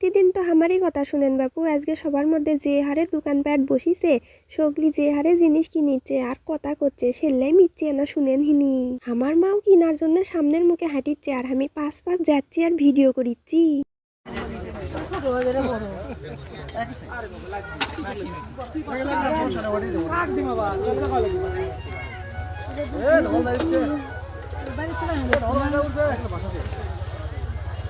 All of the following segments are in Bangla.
লিত্তি দিন তো আমারই কথা শুনেন বাপু। আজকে সবার মধ্যে যে হারে দোকানপাট বসিছে, সগলি যে হারে জিনিস কিনিচ্ছে আর কথা করছে সেলাই মিচ্ছে না শুনেন হিনি। আমার মাও কিনার জন্য সামনের মুখে হাঁটিচ্ছে আর আমি পাশ পাশ যাচ্ছি আর ভিডিও করিচ্ছি।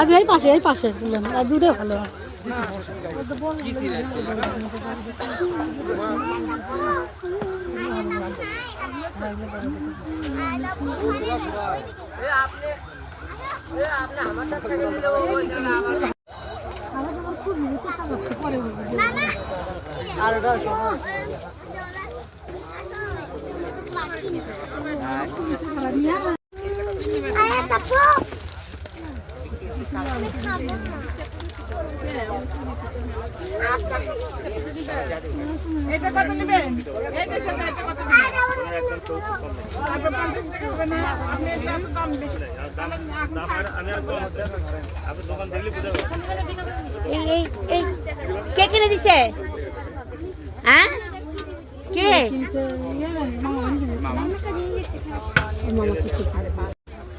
আজ এই পাশে এই পাশে। আর দূরে ভালো এই এই এই কে কিনে দিছে হ্যাঁ কে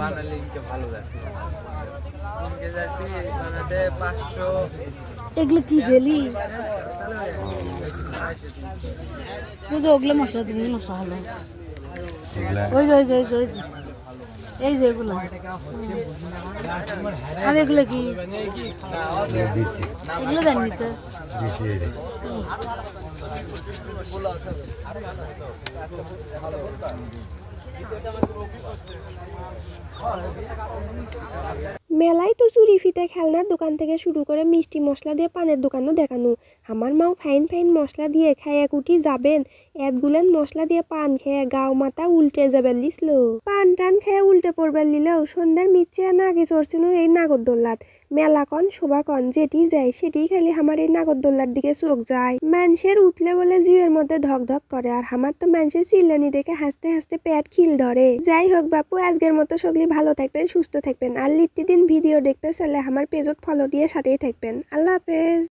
বানালে ইনকে ভালো যাচ্ছে ইনকে যাচ্ছি বানাতে পাঁচশো এগুলো কি জেলি? ওগুলো মশলা দিবি মশলা হলো ওই যে ওই যে ওই যে। এই যে এগুলো। আর এগুলো কি? এগুলো দেননি তো দিছি। মেলায় তো চুরি ফিতে খেলনার দোকান থেকে শুরু করে মিষ্টি মশলা দিয়ে পানের দোকানও দেখানো। আমার মাও ফাইন ফাইন মশলা দিয়ে খায়, এক উঠি যাবেন। এতগুলেন মশলা দিয়ে পান খেয়ে গাও মাথা উল্টে যাবে লিসলো। পান টান খেয়ে উল্টে পড়বে লিলেও সন্ধ্যার মিচ্ছে না আগে চড়ছিল এই নাগরদোল্লাত। মেলা কন, শোভা কন, যেটি যায় সেটি খালি আমার এই নাগরদোল্লার দিকে চোখ যায়। মানুষের উঠলে বলে জীবের মধ্যে ধক ধক করে, আর আমার তো মানুষের চিল্লানি দেখে হাসতে হাসতে পেট খিল ধরে। যাই হোক বাপু, আজকের মতো সগলি ভালো থাকবেন, সুস্থ থাকবেন, আর লিত্তি দিন ভিডিও দেখতে চাইলে আমার পেজত ফলো দিয়ে সাথেই থাকবেন। আল্লাহ হাফেজ।